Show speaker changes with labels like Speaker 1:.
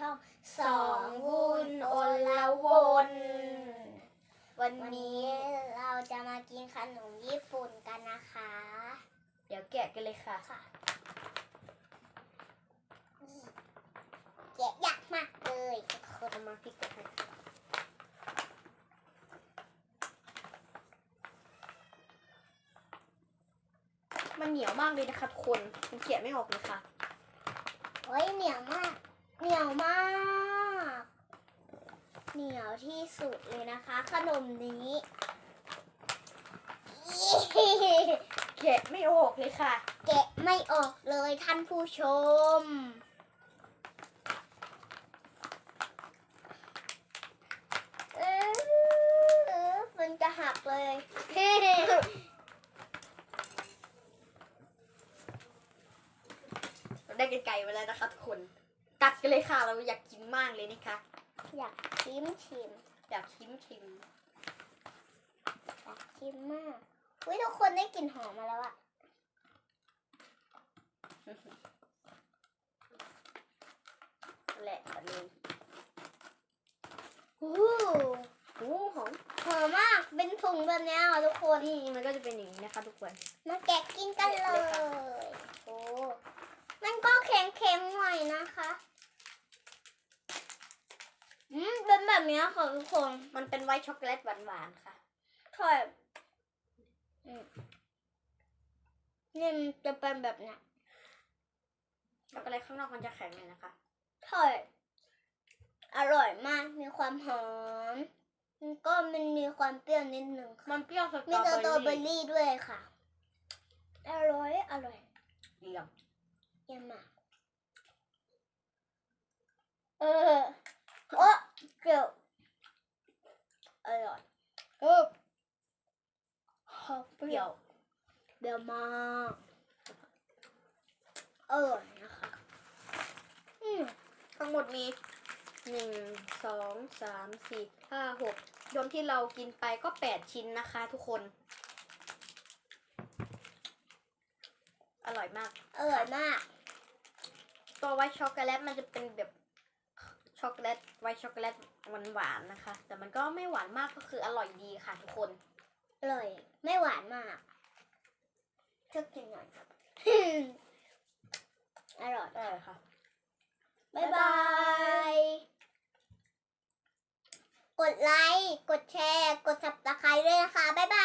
Speaker 1: ช่องสองบุญโอละวน
Speaker 2: วัน
Speaker 1: วัน
Speaker 2: นี้
Speaker 1: นี้เราจะมากินขนมญี่ปุ่นกันนะคะ
Speaker 2: เดี๋ยวแกะกันเลยค่ะ
Speaker 1: ค่ะแกะยากมากเลย
Speaker 2: คนเอามาพริกกันให้มันเหนียวมากเลยนะคะทุกคนมันเกะไม่ออกเลยค่ะ
Speaker 1: เฮ้ยเหนียวมาก เหนียวมาก เหนียวที่สุดเลยนะคะ ขนมนี้
Speaker 2: แกะไม่ออกเลยค่ะ
Speaker 1: แกะไม่ออกเลยท่านผู้ชมเออมันจะหักเลย
Speaker 2: เรา ได้กันไก่มาแล้วนะคะทุกคนตัดกันเลยค่ะ เราอยากกินมากเลยนะคะ
Speaker 1: อยากชิมชิม
Speaker 2: อยากชิมชิม
Speaker 1: อยากชิมมากอุ้ยทุกคนได้กลิ่นหอมมาแล้วอะ
Speaker 2: แหละอันนี้
Speaker 1: อู้
Speaker 2: โอ้หอม
Speaker 1: หอมมากเป็นถุงแบบเนี้ยค่ะทุกคน
Speaker 2: นี่มันก็จะเป็นอย่างนี้นะคะ ทุกคน
Speaker 1: มาแกะกินกันเลย โอ้มันก็ เค็มๆหน่อยนะคะ อืมเป็นแบบเนี้ยค่ะทุกคน
Speaker 2: มันเป็นไวท์ช็อกโกแลตหวานๆค่ะ
Speaker 1: ใช่อืมนี่มันจะเป็นแบบเนี้ย
Speaker 2: ช็อกโกแลตข้างนอกมันจะแข็งเลยนะคะ
Speaker 1: ใช่อร่อยมาก มีความหอมมันก็มันมีความเปรี้ยวนิดนึงค่ะ
Speaker 2: มันเปรี้ยวสตร
Speaker 1: มี
Speaker 2: อ
Speaker 1: สตรอ
Speaker 2: เบ
Speaker 1: เบ
Speaker 2: อ
Speaker 1: อ
Speaker 2: รี่
Speaker 1: รี่ด้วยค่ะ อร่อย อร่อย
Speaker 2: เหลี่ยม
Speaker 1: เยี่ยมมากเออโอ้เกลียวอร่อยเออหอมเป
Speaker 2: เปรี้
Speaker 1: รี้
Speaker 2: ย
Speaker 1: ยววเปรี้ยวมากอร่อยนะคะอืม
Speaker 2: ทั้งหมดมีหนึ่งสองสามสี่ห้าหกรวมที่เรากินไปก็แปดชิ้นนะคะทุกคน อร่อยมาก
Speaker 1: อร่อยมาก
Speaker 2: ตัวไวท์ช็อกโกแลตมันจะเป็นแบบ ช็อกโกแลตไวท์ช็อกโกแลตหวานๆนะคะ แต่มันก็ไม่หวานมากก็คืออร่อยดีค่ะทุกคน
Speaker 1: อร่อย ไม่หวานมากชอบกินหน่อยครับ อร่อย
Speaker 2: อร่อยค่ะ
Speaker 1: บ๊ายบาย กดไลค์ กดแชร์ กด subscribe ด้วยนะคะ บ๊ายบ